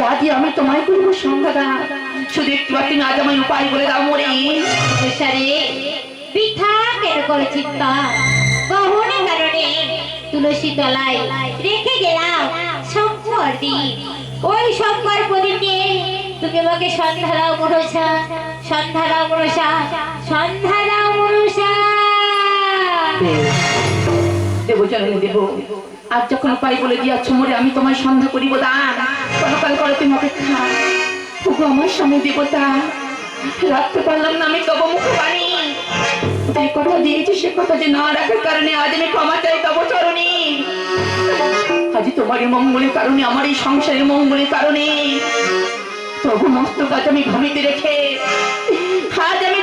যা দিয়ে আমি তোমায় করব সন্ধ্যাদান শুধু একটু আর তুমি আজ আমায় উপায় বলে দাও মরে বৃথা কেন করে চিন্তা গহনে কারণে তুলসী তলায় রেখে গেলাম শঙ্কর দ্বীপ ওই শঙ্কর প্রদীপ নিয়ে তুমি আমাকে সন্ধ্যা দাও মনসা সন্ধ্যা দাও মনসা সন্ধ্যা দাও মনসা। দেব জননী দেব। আজ যখন উপায় বলে দিয়াছ মরে আমি তোমায় সন্ধ্যা করিব দান। কনকাল করে তুমি অপেক্ষা। ওগো আমার স্বামী দেবতা, রাখতে পারলাম না আমি তব মুখ বাণী যে কথা দিয়েছি, সে কথা যে না রাখার কারণে আজ আমি ক্ষমা চাই তব চরণী। আজ তোমার মঙ্গলের কারণে আমার এই সংসারের মঙ্গলের কারণে। তবু মস্তক আজ আমি ভাবিতে রেখে, আজ আমি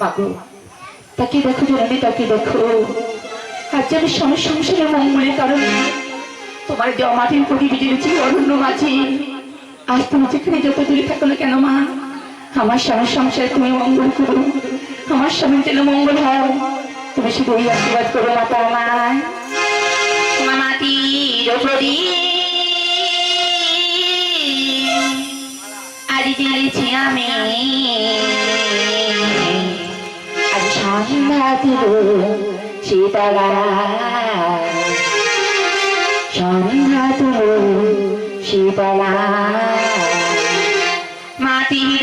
মাগো তাকে দেখো জননী তাকে দেখো। আজ আমি স্বামীর সংসারের মঙ্গলের কারণে তোমার দেওয়া মাটির প্রতি বিজেছি অরণ্য মাঝি। আজ তুমি যেখানে যত দূরে থাকো না কেন, মা? আমার স্বামীর সংসারে তুমি মঙ্গল করো। আমার স্বামীর যেন মঙ্গল হয়। তুমি শুধু এই আশীর্বাদ করো, মাতা আমায়। তোমার আমি। আজ সন্ধ্যা দিব সীতারা সন্ধ্যা দিব মাটির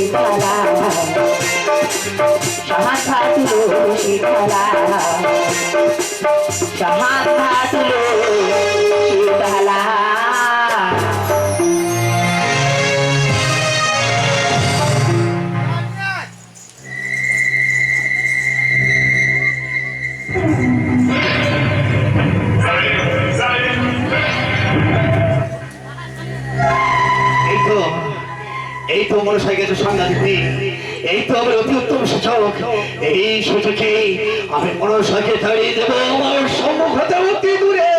শীতলা সহাধা তুলো শীতলা সহাধা তুলো তো আমার সাইকেল সাংঘাতিক এই তো আমার অতি উত্তম সূচক। এই সূচকে আমি মনসাকে দাঁড়িয়ে দেবো আমার সম্মুখ হতে অতি দূরে।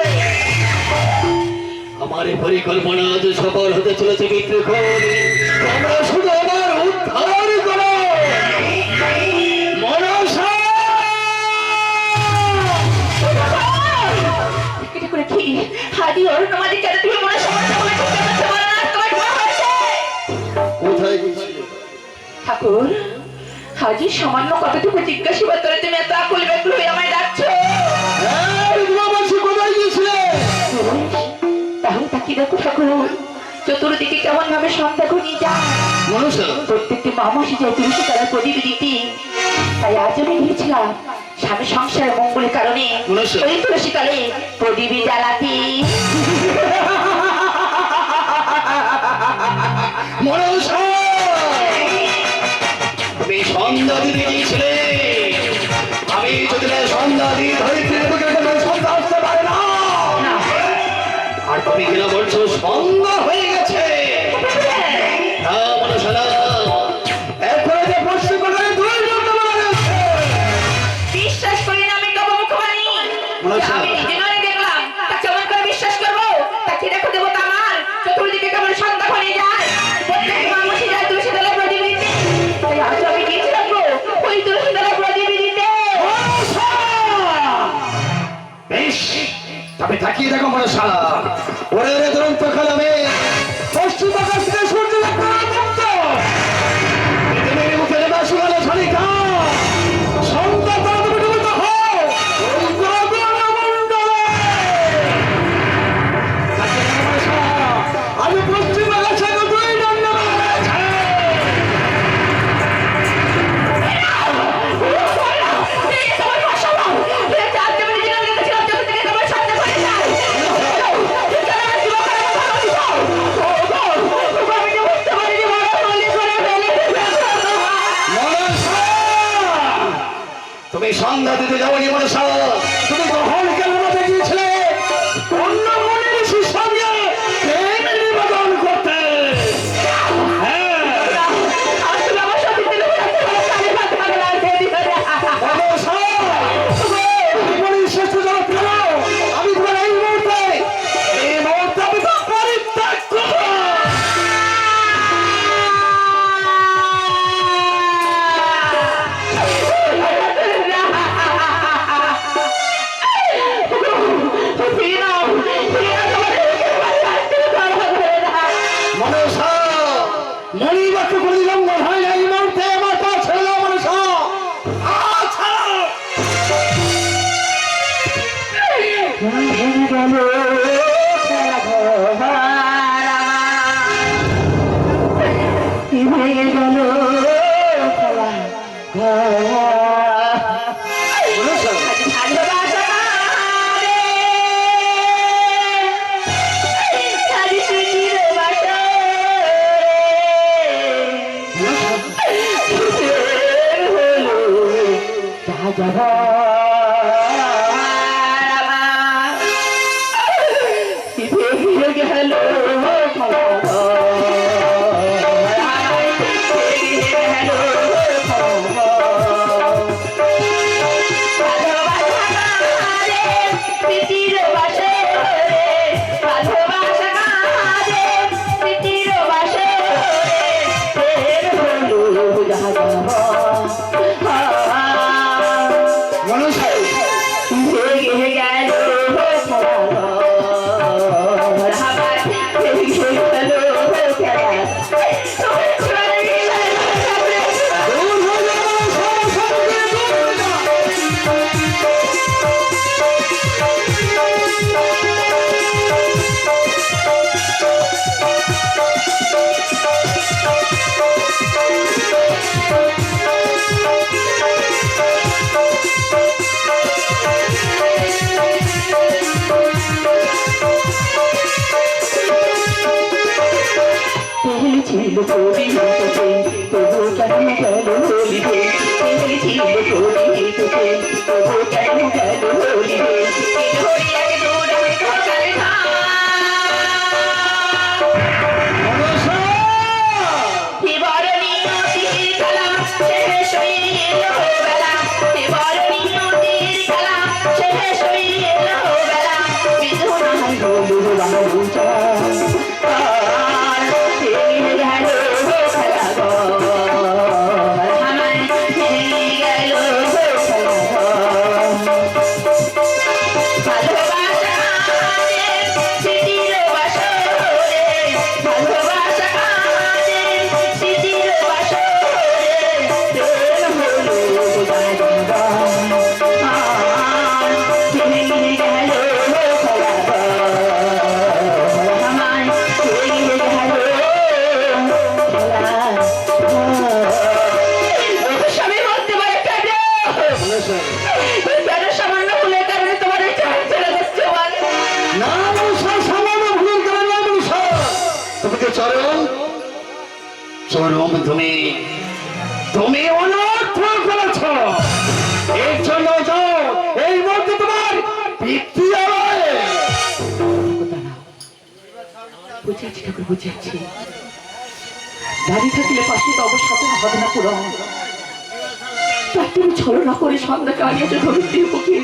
আমার পরিকল্পনা আজ সফল হতে চলেছে বিদ্রোহ তোমরা শুধু আমার উদ্ধার করো। হাদি অরুণ আমাদের ঠাকুর হাজি সামান্য কতটুকু জিজ্ঞাসা করে তুমি এত আকুল ব্যাকুল হয়ে আমায় ডাকছো? তাহলে তাকিয়ে দেখো ঠাকুর চতুর্দিকে কেমন ভাবে সন্ধ্যা ঘনিয়ে যায়। প্রত্যেকটি মামাসি যায় তুলসী তারা প্রদীপ দিতে তাই আজ আমি গিয়েছিলাম স্বামী সংসারের মঙ্গলের কারণে। ওই তুলসী তলে প্রদীপই জ্বালাতে। তুমি কিনা বলছো সন্ধ্যা হয়ে গেছে। দেখো মনসা ওরে ওরে কালামে ভেঙে প্রদীপ তবু কেন গেল বলিবে এনেছিল প্রদীপ তবু কেন গেল বলিবে হরিয়াকে তোমাকে চরম চরম তুমি তুমি অনর্থ করেছ। এর জন্য যাও এই মধ্যে তোমার বুঝেছি ঠাকুর বুঝেছি। দাঁড়িয়ে থাকলে পাশে তো অবসাদ হবে না পুরো তুমি ছলনা করে সন্ধ্যাকে আনিয়েছো ধরিত্রীর বুকে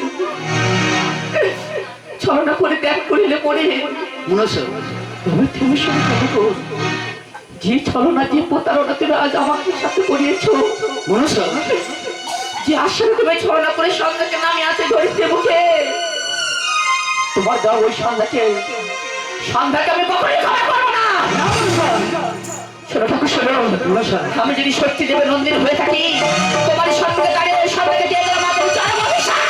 ছলনা করে ত্যাগ করিলে পরে মনসা তুমি যে ছলনা যে প্রতারণা তুমি আজ আমাকে সাথে করিয়েছো মনসা যে আসলে তুমি ছলনা করে সন্ধ্যাকে নামে আছে বুকে তোমার ওই সন্ধ্যাকে সন্ধ্যাকে আমি কখনোই ক্ষমা করব না। শোনো ঠাকুর শোনো। আমি যদি সত্যি দেবে নন্দিন হয়ে থাকি তোমার সঙ্গে দাঁড়িয়ে সন্ধ্যাকে দিয়ে দিলাম আমাদের চরম অভিশাপ।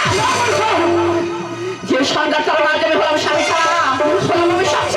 যে সন্ধ্যা চালনা আজ আমি হলাম স্বামী ছাড়া হলাম আমি সংসার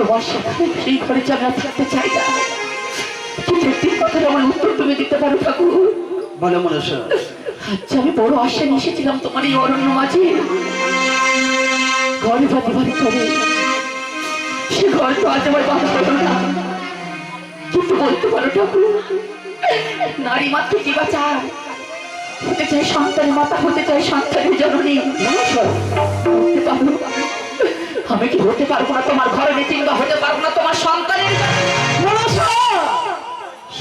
তোমার সাথে সেই ঘরে যে আমরা থাকতে চাই না। কিন্তু একটি কথার আমার উত্তর তুমি দিতে পারো ঠাকুর। বলো মনসা। আচ্ছা আমি বড় আশা নিয়ে এসেছিলাম তোমার এই অরণ্য মাঝে। ঘরে ভাতি ভাতি করে সে ঘর তো আজ আমার বাধা হলো না। কিন্তু বলতে পারো ঠাকুর নারী মাত্র কি বা চায়? হতে চাই সন্তানের মাতা হতে চাই সন্তানের জননী। পারো। আমি কি হতে পারব না? তোমার ঘরে কিংবা হতে পারব না? তোমার সন্তানের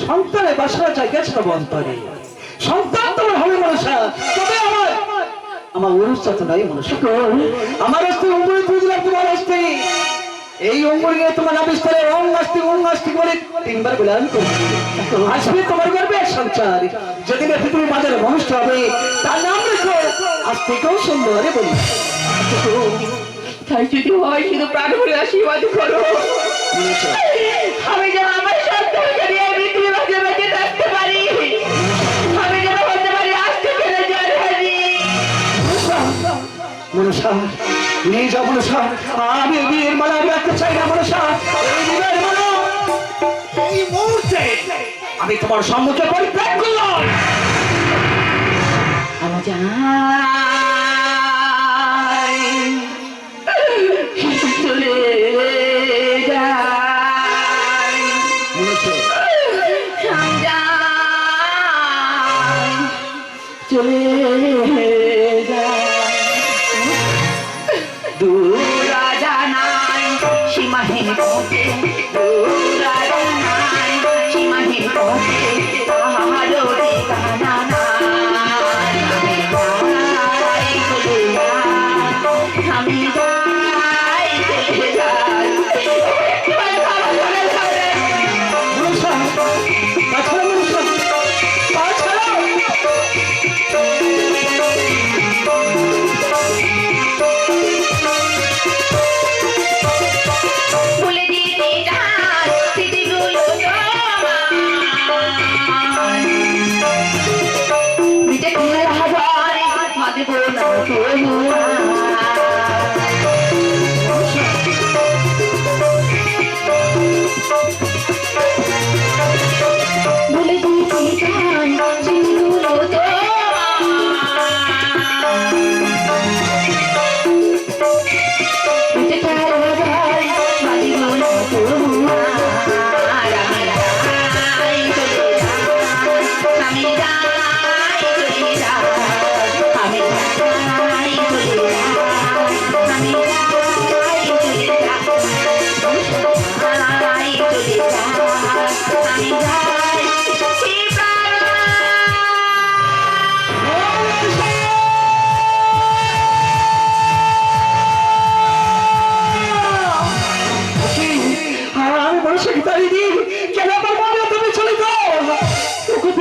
সন্তানের বাসার জায়গা ছাড়বো অন্তরে সন্তান তোমার হবে তবে আমার আমার অনুষ্ঠিত নাই মনসা। আমার হস্তে অঙ্গুরি বুঝলাম তোমার হস্তে। এই অঙ্গুরি নিয়ে তোমার আবিষ্কারে আস্তি অং আস্তি করে তিনবার করছি। আসবে তোমার গর্বে সঞ্চার যেদিনে পৃথিবী বাজারে মনুষ্য হবে, তার নাম রেখো। আস্তিকেও সুন্দরে বলি তাই যদি হয় শুধু প্রাণ ভরে আশীর্বাদ করো। আমি যেন আমার সন্তানকে নিয়ে পৃথিবী মাঝে বেঁচে থাকতে পারি। আমি যেন হতে পারি আসতে পেরে জানি মনসা নিয়ে যাও মনসা। আমি বিয়ের মালা আমি রাখতে চাই না মনসা। এই বিয়ের মালা। এই মুহূর্তে আমি তোমার সম্মুখে পরিত্যাগ করলাম। আমার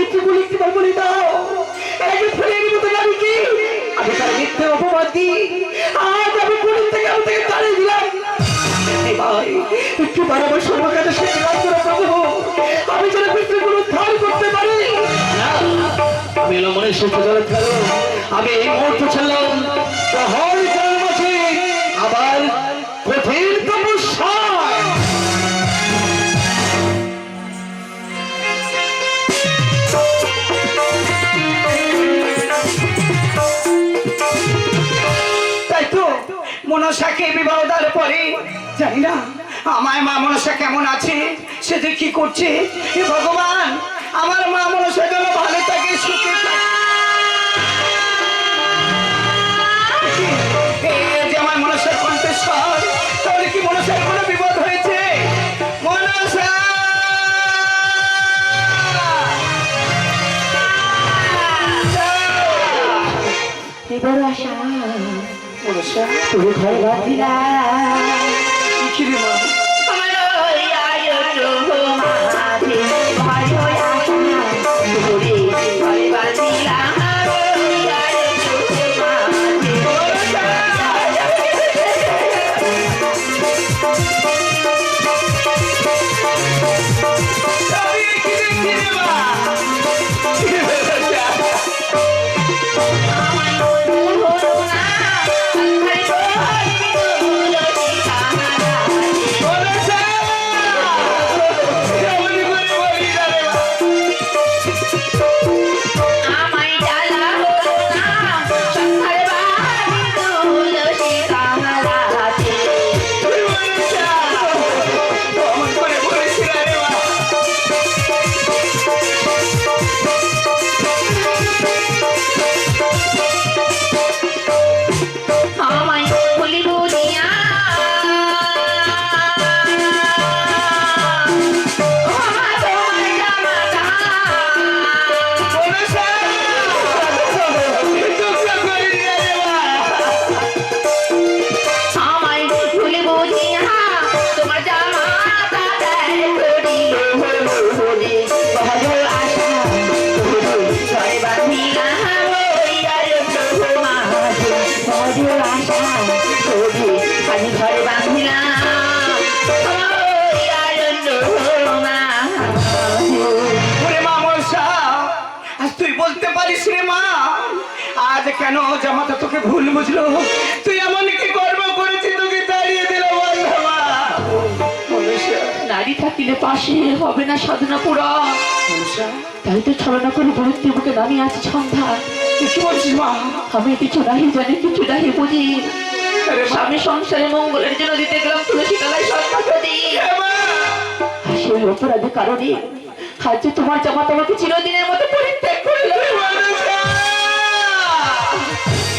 একটি বলি দাও ফেলের মতো কি? আমি তার মিথ্যে অপবাদ দিই। আজ আমি থেকে আমি তাড়িয়ে দিলাম। ভাই, একটু বার আমার সর্বকাজে সে কাজ করে প্রভু আমি যেন করতে পারি। আমি এলো মনে সুস্থ জলে আমি এই মুহূর্তে ছিলাম মনসাকে বিবাহ দেওয়ার পরে, জানি না আমার মা মনসা কেমন আছে, সে যে কি করছে ভগবান, আমার মা মনসা যেন ভালো থাকে, সুখে থাকে। মনসা তোর ঘর বাঁধিলা কি ঘরে তোকে ভুল বুঝলো। তুই এমন কি গর্ব করেছিস তোকে তাড়িয়ে দিল নারী থাকিলে পাশে হবে না সাধনা পুরা। তাই তো ছলনা করে গুরুত্বের বুকে দাঁড়িয়ে আছে সন্ধ্যা। বলছিস মা? আমি কিছু নাহি জানি কিছু নাহি বুঝি। স্বামী সংসারে মঙ্গলের জন্য দিতে গেলাম তুলসী তলায় সন্ধ্যা প্রদীপ এ মা, আর সেই অপরাধের কারণে আজ তোমার জামা তোমাকে চিরদিনের মতো পরিত্যাগ করল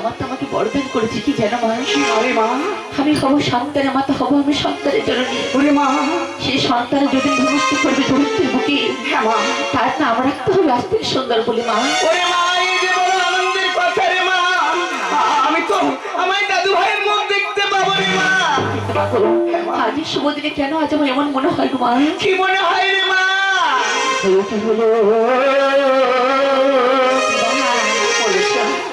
মাতা আমাকে বরদান করেছে কি যেন মা? মা। আমি হব সন্তানের তো হব আমি সন্তানের জন্য মা। সেই সন্তান যদি ধনুষ্ঠ করবে ধনুষ্ঠের বুকে হ্যাঁ মা। তার নাম রাখতে হবে আস্তে সুন্দর বলি মা। আমার মা। হ্যাঁ কেন আজ আমার এমন মনে হয় গো কি মনে হয় রে মা? হলো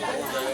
Yeah.